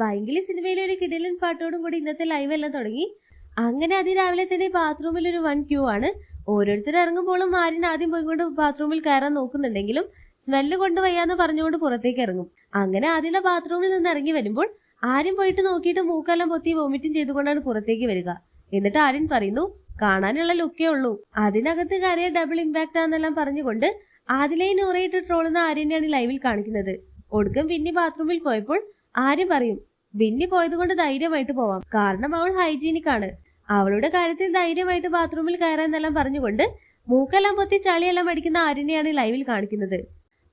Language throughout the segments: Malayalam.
പൈങ്കിളി സിനിമയിലെ ഒരു കിടിലൻ പാട്ടോടും കൂടി ഇന്നത്തെ ലൈവ് എല്ലാം തുടങ്ങി. അങ്ങനെ അതിരാവിലെ തന്നെ ബാത്റൂമിൽ ഒരു വൺ ക്യൂ ആണ്. ഓരോരുത്തർ ഇറങ്ങുമ്പോഴും മാരിൻ ആദ്യം പോയിക്കൊണ്ട് ബാത്റൂമിൽ കയറാൻ നോക്കുന്നുണ്ടെങ്കിലും സ്മെല്ല് കൊണ്ട് വയ്യാന്ന് പറഞ്ഞുകൊണ്ട് പുറത്തേക്ക് ഇറങ്ങും. അങ്ങനെ ആദ്യം ബാത്റൂമിൽ നിന്ന് ഇറങ്ങി വരുമ്പോൾ ആരും പോയിട്ട് നോക്കിയിട്ട് മൂക്കെല്ലാം പൊത്തി വോമിറ്റും ചെയ്തുകൊണ്ടാണ് പുറത്തേക്ക് വരിക. എന്നിട്ട് ആര്യൻ പറയുന്നു കാണാനുള്ള ലുക്കേ ഉള്ളൂ. അതിനകത്ത് കയറിയ ഡബിൾ ഇമ്പാക്റ്റ് ആണെന്നെല്ലാം പറഞ്ഞുകൊണ്ട് ആദിലയും നൂറയിട്ട് ട്രോളുന്ന ആര്യനെയാണ് ലൈവിൽ കാണിക്കുന്നത്. ഒടുക്കം പിന്നെ ബാത്റൂമിൽ പോയപ്പോൾ ആര്യം പറയും ബിന്നി പോയത് കൊണ്ട് ധൈര്യമായിട്ട് പോവാം. കാരണം അവൾ ഹൈജീനിക് ആണ്. അവളുടെ കാര്യത്തിൽ ധൈര്യമായിട്ട് ബാത്റൂമിൽ കയറാന്നെല്ലാം പറഞ്ഞുകൊണ്ട് മൂക്കെല്ലാം പൊത്തി ചളിയെല്ലാം അടിക്കുന്ന ആര്യനെയാണ് ലൈവിൽ കാണിക്കുന്നത്.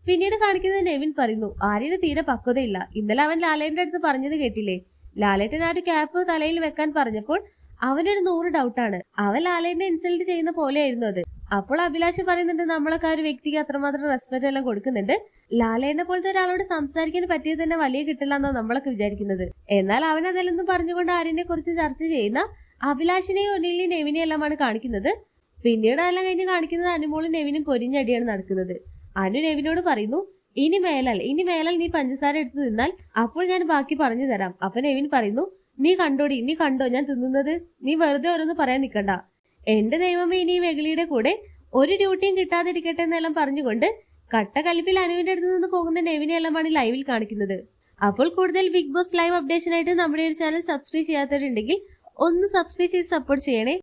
പിന്നീട് കാണിക്കുന്നത് നെവിൻ പറയുന്നു ആര്യന് തീരെ പക്വതയില്ല. ഇന്നലെ അവൻ ലാലേട്ടന്റെ അടുത്ത് പറഞ്ഞത് കേട്ടില്ലേ? ലാലേട്ടൻ ആ ഒരു ക്യാപ്പ് തലയിൽ വെക്കാൻ പറഞ്ഞപ്പോൾ അവനൊരു നൂറ് ഡൗട്ടാണ് അവൻ ലാലേനെ ഇൻസൾട്ട് ചെയ്യുന്ന പോലെയായിരുന്നു അത്. അപ്പോൾ അഭിലാഷ് പറയുന്നുണ്ട് നമ്മളൊക്കെ ഒരു വ്യക്തിക്ക് അത്രമാത്രം റെസ്പെക്ട് എല്ലാം കൊടുക്കുന്നുണ്ട്. ലാലേനെ പോലത്തെ ഒരാളോട് സംസാരിക്കാൻ പറ്റിയത് തന്നെ വലിയ കിട്ടില്ല എന്നാണ് നമ്മളൊക്കെ വിചാരിക്കുന്നത്. എന്നാൽ അവൻ അതിലൊന്നും പറഞ്ഞുകൊണ്ട് ആര്യനെ കുറിച്ച് ചർച്ച ചെയ്യുന്ന അഭിലാഷിനെയും ഒന്നിലെയും നെവിനെയും എല്ലാമാണ് കാണിക്കുന്നത്. പിന്നീട് അതെല്ലാം കഴിഞ്ഞ് കാണിക്കുന്നത് അനുമോളും നെവിനും പൊരിഞ്ഞടിയാണ് നടക്കുന്നത്. അനു നെവിനോട് പറയുന്നു ഇനി മേലാൽ ഇനി മേലാൽ നീ പഞ്ചസാര എടുത്ത് തിന്നാൽ അപ്പോൾ ഞാൻ ബാക്കി പറഞ്ഞു തരാം. അപ്പൊ നെവിൻ പറയുന്നു നീ കണ്ടോടി നീ കണ്ടോ ഞാൻ തിന്നുന്നത്? നീ വെറുതെ ഓരോന്ന് പറയാൻ നിൽക്കണ്ട എന്റെ ദൈവമേ ഇനി വെകിളിയുടെ കൂടെ ഒരു ഡ്യൂട്ടിയും കിട്ടാതിരിക്കട്ടെ എന്നെല്ലാം പറഞ്ഞുകൊണ്ട് കട്ടക്കലിപ്പിൽ അനുവിന്റെ അടുത്ത് നിന്ന് പോകുന്ന നെവിനെ എല്ലാമാണ് ലൈവിൽ കാണിക്കുന്നത്. അപ്പോൾ കൂടുതൽ ബിഗ് ബോസ് ലൈവ് അപ്ഡേഷനായിട്ട് നമ്മുടെ ഒരു ചാനൽ സബ്സ്ക്രൈബ് ചെയ്യാത്തവരുണ്ടെങ്കിൽ ഒന്ന് സബ്സ്ക്രൈബ് ചെയ്ത് സപ്പോർട്ട് ചെയ്യണേ.